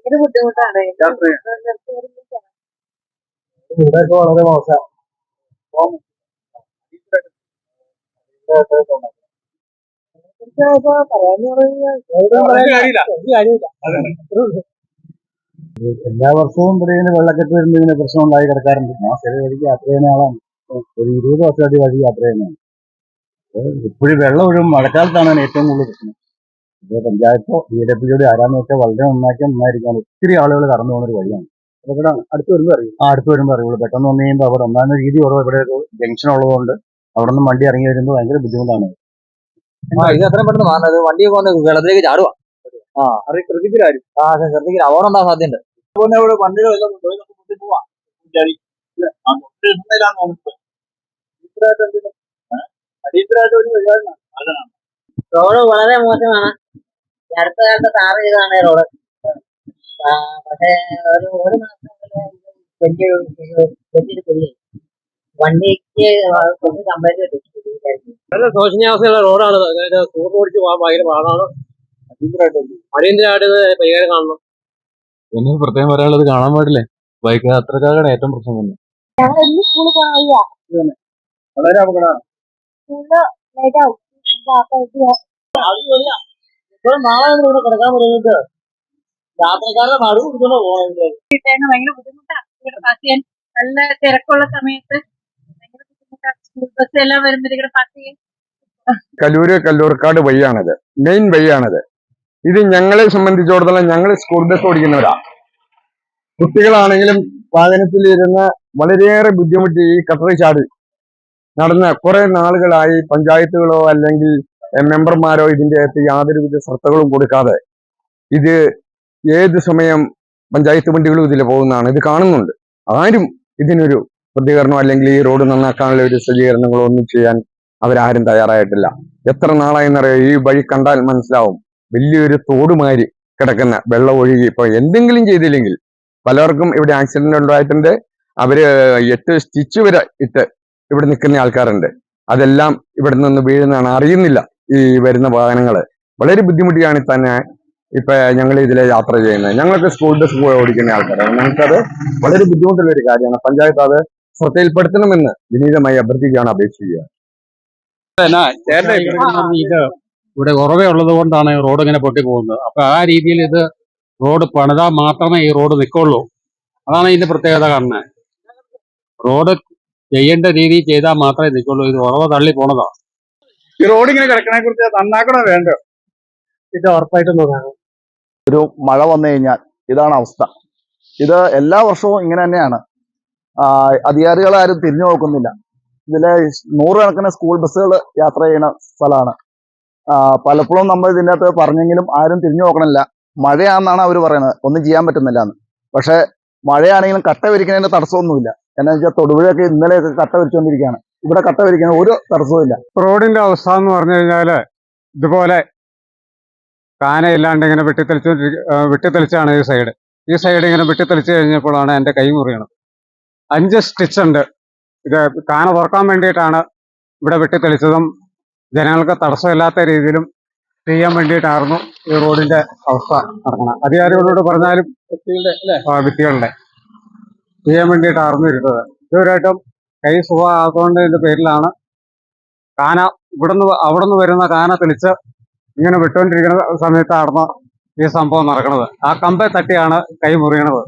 ഭയങ്കര ബുദ്ധിമുട്ടാണ്. ഇവിടെയൊക്കെ വളരെ മോശം. എല്ലാ വർഷവും ഇവിടെ ഇങ്ങനെ വെള്ളക്കെട്ട് വരുമ്പോൾ ഇങ്ങനെ പ്രശ്നം ഉണ്ടായി കിടക്കാറുണ്ട്. ഞാൻ ചെറിയ വഴിക്ക് യാത്ര ചെയ്യുന്ന ആളാണ്. ഒരു ഇരുപത് വർഷമായിട്ട് വഴി യാത്ര ചെയ്യുന്നതാണ്. ഇപ്പോഴും വെള്ളം ഒഴുകും. മഴക്കാലത്താണ് ഏറ്റവും കൂടുതൽ പ്രശ്നം. ഇപ്പോൾ പഞ്ചായത്തോ ഡി ആരാന്ന് വെച്ചാൽ വളരെ നന്നാക്കി നന്നായിരിക്കാൻ ഒത്തിരി ആളുകൾ കടന്നു പോകുന്ന ഒരു വഴിയാണ്. ഇവിടെ അടുത്ത് വരുമ്പോൾ അറിയും. ആ അടുത്ത് വരുമ്പോൾ അറിയുള്ളൂ. പെട്ടെന്ന് വന്നു കഴിയുമ്പോൾ അവിടെ ഒന്നാമത് രീതി കുറവ് ഇവിടെ ഒരു ജംഗ്ഷൻ ഉള്ളതുകൊണ്ട് അവിടെ നിന്ന് വണ്ടി ഇറങ്ങി വരുമ്പോൾ ഭയങ്കര ബുദ്ധിമുട്ടാണ്. ആ ഇത് എത്രയും പെട്ടെന്ന് മാറണം വണ്ടി പോകുന്ന വെള്ളത്തിലേക്ക് ചാടുക ആ അത് ആ ശ്രദ്ധിക്കില്ല അപകടം ഉണ്ടാകാൻ സാധ്യതയുണ്ട്. പോവാം. അടിയന്തരമായിട്ട് വലിയ പരിപാടി റോഡ് വളരെ മോശമാണ്. അടുത്ത കാലത്ത് ടാർ ചെയ്താണ് റോഡ് പക്ഷേ ഒരു ഒരു മാസം വലിയ വലിയൊരു പുള്ളി. വണ്ടിക്ക് കുറച്ച് കംപ്ലൈന്റ് നല്ല ശോചനീയാവസ്ഥയുള്ള റോഡാണ് അതായത് സൂപ്പർ ഓടിച്ച് പോകാൻ ഭയങ്കര പാടാണ്. അടിയന്തരമായിട്ട് പരിഹാരം കാണണം. പിന്നെ പ്രത്യേകം പറയാനുള്ളത് കാണാൻ പാടില്ലേ? ബൈക്ക് യാത്രക്കാരുടെ ഏറ്റവും പ്രശ്നം തന്നെ. വളരെ അപകടമാണ്. ഇപ്പോൾ നാളെ നമ്മൾ ഇവിടെ കിടക്കാൻ പറയുന്നത് യാത്രക്കാരുടെ നടുവ് പിടിച്ചോണ്ട് പോകുന്നത് കിട്ടാൻ ഭയങ്കര ബുദ്ധിമുട്ടാണ് ഇവിടെ പാസ് ചെയ്യാൻ നല്ല തിരക്കുള്ള സമയത്ത് ഭയങ്കര ബുദ്ധിമുട്ടാണ് സ്കൂൾ ബസ് എല്ലാം വരുമ്പോൾ ഇവിടെ പാസ് ചെയ്യാൻ. കലൂര് കല്ലൂർക്കാട് വഴിയാണത്. മെയിൻ വഴിയാണത്. ഇത് ഞങ്ങളെ സംബന്ധിച്ചിടത്തോളം ഞങ്ങൾ സ്കൂൾ ബസ് ഓടിക്കുന്നവരാ. കുട്ടികളാണെങ്കിലും വാഹനത്തിൽ ഇരുന്ന് വളരെയേറെ ബുദ്ധിമുട്ടി ഈ കട്ടറി ചാടി നടന്ന കുറെ നാളുകളായി പഞ്ചായത്തുകളോ അല്ലെങ്കിൽ മെമ്പർമാരോ ഇതിന്റെ അകത്ത് യാതൊരുവിധ ശ്രദ്ധകളും കൊടുക്കാതെ ഇത് ഏത് സമയം പഞ്ചായത്ത് വണ്ടികളും ഇതിൽ പോകുന്നതാണ് ഇത് കാണുന്നുണ്ട്. ആരും ഇതിനൊരു പ്രതികരണം അല്ലെങ്കിൽ ഈ റോഡ് നന്നാക്കാനുള്ള ഒരു സജ്ജീകരണങ്ങളോ ഒന്നും ചെയ്യാൻ അവരാരും തയ്യാറായിട്ടില്ല. എത്ര നാളായെന്നറിയോ? ഈ വഴി കണ്ടാൽ മനസ്സിലാവും. വലിയൊരു തോടുമാതിരി കിടക്കുന്ന വെള്ളം ഒഴുകി ഇപ്പൊ എന്തെങ്കിലും ചെയ്തില്ലെങ്കിൽ പലർക്കും ഇവിടെ ആക്സിഡന്റ് ഉണ്ടായിട്ടുണ്ട്. അവർ എട്ട് സ്റ്റിച്ച് വരെ ഇട്ട് ഇവിടെ നിൽക്കുന്ന ആൾക്കാരുണ്ട്. അതെല്ലാം ഇവിടെ നിന്ന് വീഴുന്നതാണ്. അറിയുന്നില്ല. ഈ വരുന്ന വാഹനങ്ങൾ വളരെ ബുദ്ധിമുട്ടിയാണ് തന്നെ ഇപ്പൊ ഞങ്ങൾ ഇതിലെ യാത്ര ചെയ്യുന്നത്. ഞങ്ങൾക്ക് സ്കൂൾ ബസ് പോയി ഓടിക്കുന്ന ആൾക്കാരാണ്. ഞങ്ങൾക്കത് വളരെ ബുദ്ധിമുട്ടുള്ള ഒരു കാര്യമാണ്. പഞ്ചായത്ത് അത് ശ്രദ്ധയിൽപ്പെടുത്തണമെന്ന് വിനീതമായി അഭ്യർത്ഥിക്കുകയാണ് അപേക്ഷിക്കുക ഇത് ഇവിടെ കുറവേ ഉള്ളത് കൊണ്ടാണ് റോഡ് ഇങ്ങനെ പൊട്ടി പോകുന്നത്. അപ്പൊ ആ രീതിയിൽ ഇത് റോഡ് പണിതാൽ മാത്രമേ ഈ റോഡ് നിൽക്കുള്ളൂ അതാണ് ഇതിന്റെ പ്രത്യേകത കാണുന്നത്. റോഡ് ചെയ്യേണ്ട രീതി ചെയ്താൽ മാത്രമേ നിൽക്കുള്ളൂ ഇത് ഉറവ തള്ളി പോണതാ. ഈ റോഡ് ഇങ്ങനെ കിടക്കണെ കുറിച്ച് നന്നാക്കണോ വേണ്ട? ഇത് ഉറപ്പായിട്ടും ഒരു മഴ വന്നു കഴിഞ്ഞാൽ ഇതാണ് അവസ്ഥ. ഇത് എല്ലാ വർഷവും ഇങ്ങനെ തന്നെയാണ്. അധികാരികൾ ആരും തിരിഞ്ഞു നോക്കുന്നില്ല. ഇതിലെ നൂറുകണക്കിന് സ്കൂൾ ബസ്സുകൾ യാത്ര ചെയ്യുന്ന സ്ഥലമാണ്. പലപ്പോഴും നമ്മൾ ഇതിന്റെ അകത്ത് പറഞ്ഞെങ്കിലും ആരും തിരിഞ്ഞു നോക്കണില്ല. മഴയാണെന്നാണ് അവർ പറയുന്നത്. ഒന്നും ചെയ്യാൻ പറ്റുന്നില്ല എന്ന് പക്ഷെ മഴയാണെങ്കിലും കട്ട വിരിക്കുന്നതിന്റെ തടസ്സമൊന്നുമില്ല. എന്നാ വെച്ചാൽ തൊടുപുഴയൊക്കെ ഇന്നലെയൊക്കെ കട്ട വിരിച്ചുകൊണ്ടിരിക്കുകയാണ് ഇവിടെ കട്ട വിരിക്കുന്ന ഒരു തടസ്സവും ഇല്ല. റോഡിന്റെ അവസ്ഥ എന്ന് പറഞ്ഞു കഴിഞ്ഞാൽ ഇതുപോലെ കാനയില്ലാണ്ട് ഇങ്ങനെ വെട്ടിത്തെളിച്ചോണ്ടിരിക്ക ആ, വെട്ടിത്തെളിച്ചാണ് ഈ സൈഡ് ഈ സൈഡ് ഇങ്ങനെ വെട്ടിത്തെളിച്ച് കഴിഞ്ഞപ്പോഴാണ് എന്റെ കൈ മുറിയണത്. അഞ്ച് സ്റ്റിച്ച് ഉണ്ട്. ഇത് കാന തുറക്കാൻ വേണ്ടിയിട്ടാണ് ഇവിടെ വെട്ടിത്തെളിച്ചതും ജനങ്ങൾക്ക് തടസ്സമില്ലാത്ത രീതിയിലും ചെയ്യാൻ വേണ്ടിയിട്ടായിരുന്നു ഈ റോഡിന്റെ അവസ്ഥ നടക്കണം അധികാരികളോട് പറഞ്ഞാലും വ്യക്തികളുടെ വ്യക്തികളുടെ ചെയ്യാൻ വേണ്ടിയിട്ടായിരുന്നു ഇരുന്നത്. ഇതുവരെയായിട്ടും കൈ സുഖമാകാത്തതിന്റെ പേരിലാണ്. കാന ഇവിടുന്ന് നിന്ന് വരുന്ന കാന തെളിച്ച് ഇങ്ങനെ വിട്ടുകൊണ്ടിരിക്കുന്ന സമയത്തായിരുന്നു ഈ സംഭവം നടക്കുന്നത്. ആ കമ്പെ തട്ടിയാണ് കൈ മുറിയണത്.